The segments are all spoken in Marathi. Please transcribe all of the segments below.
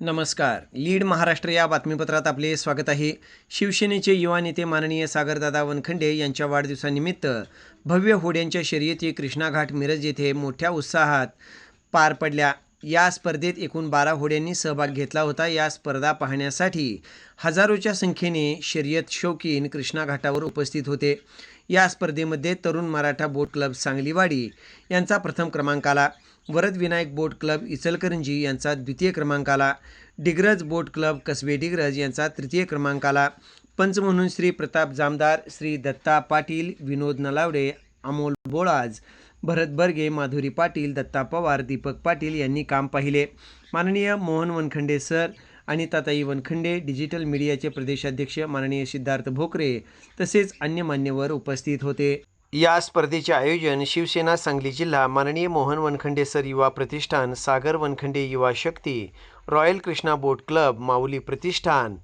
नमस्कार. लीड महाराष्ट्र या बातमीपत्रात आपले स्वागत आहे. शिवसेनेचे युवा नेते माननीय सागरदादा वनखंडे यांच्या वाढदिवसानिमित्त भव्य होड्यांच्या शर्यती कृष्णाघाट मिरज येथे मोठ्या उत्साहात पार पडल्या. या स्पर्धेत एकूण बारा होड्यांनी सहभाग घेतला होता. या स्पर्धा पाहण्यासाठी हजारोच्या संख्येने शर्यत शौकीन कृष्णा घाटावर उपस्थित होते. या स्पर्धेमध्ये तरुण मराठा बोट क्लब सांगलीवाडी यांचा प्रथम क्रमांक आला वरद विनायक बोट क्लब इचलकरंजी यांचा द्वितीय क्रमांक आला डिग्रज बोट क्लब कसबे डिग्रज यांचा तृतीय क्रमांक आला पंच म्हणून श्री प्रताप जामदार श्री दत्ता पाटील विनोद नलावडे अमोल बोळाज भरत बर्गे माधुरी पाटील दत्ता पवार दीपक पाटील यांनी काम पाहिले. माननीय मोहन वनखंडे सर आणि ताताई वनखंडे डिजिटल मीडियाचे प्रदेशाध्यक्ष माननीय सिद्धार्थ भोकरे तसेच अन्य मान्यवर उपस्थित होते. या स्पर्धेचे आयोजन शिवसेना सांगली जिल्हा माननीय मोहन वनखंडे सर युवा प्रतिष्ठान सागर वनखंडे युवा शक्ती Royal Krishna boat club Mauli प्रतिष्ठान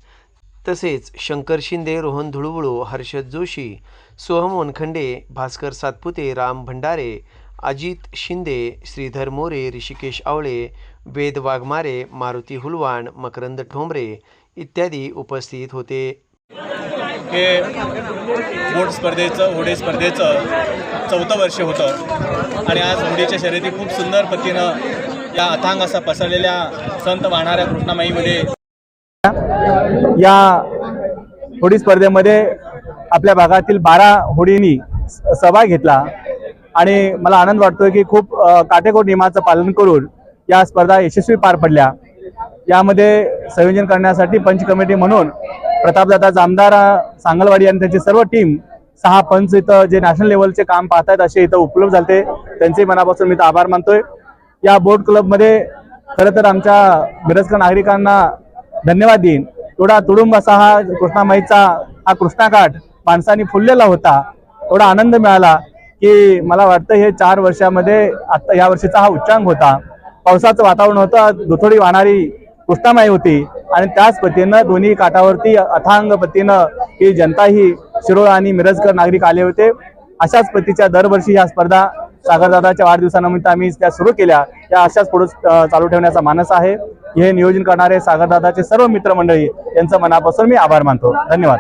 तसेच शंकर शिंदे रोहन धुळवळू हर्षद जोशी सोहम वनखंडे भास्कर सातपुते राम भंडारे अजित शिंदे श्रीधर मोरे ऋषिकेश आवळे वेद वाघमारे मारुती हुलवाण मकरंद ठोंबरे इत्यादी उपस्थित होते. हे बोट स्पर्धेचं होडे स्पर्धेचं चौथं वर्ष होतं. आणि आज होडीच्या शर्यती खूप सुंदर पद्धतीनं या अथांग असा पसरलेल्या संत वाहणाऱ्या कृष्णामाईमध्ये या होडी स्पर्धेमध्ये आपल्या भागातील बारा होडींनी सहभाग घेतला. आणि मला आनंद वाटतोय की खूप काटेकोट काटेकोर नियमाचं पालन करून या स्पर्धा यशस्वी पार पडल्या. यामध्ये संयोजन करण्यासाठी पंच कमिटी म्हणून प्रतापदादा जामदार सांगलवाडी आणि त्यांची सर्व टीम सहा पंच इथं जे नॅशनल लेवलचे काम पाहतायत असे इथं उपलब्ध झाले त्यांचे मनापासून मी इथं आभार मानतोय. या बोट क्लबमध्ये खरं तर आमच्या मिरजकर नागरिकांना धन्यवाद देईन. एवढा तुडुंब असा हा कृष्णामाईचा हा कृष्णाघाट माणसाने फुललेला होता. एवढा आनंद मिळाला की मला वाटतं हे चार वर्षामध्ये आत्ता या वर्षीचा हा उच्चांक होता. पावसाचं वातावरण होतं दुथोडी वाहणारी कृष्णामाई होती आणि त्याच पतीनं दोन्ही काठावरती अथांग पतीनं ही जनता ही शिरोळ आणि मिरजकर नागरिक आले होते. अशाच पतीच्या दरवर्षी ह्या स्पर्धा सागरदादाच्या वाढदिवसानिमित्त आम्ही त्या सुरू केल्या. त्या अशाच पुढे चालू ठेवण्याचा मानस आहे. हे नियोजन करणारे सागरदादाचे सर्व मित्रमंडळी यांचं मनापासून मी आभार मानतो. धन्यवाद.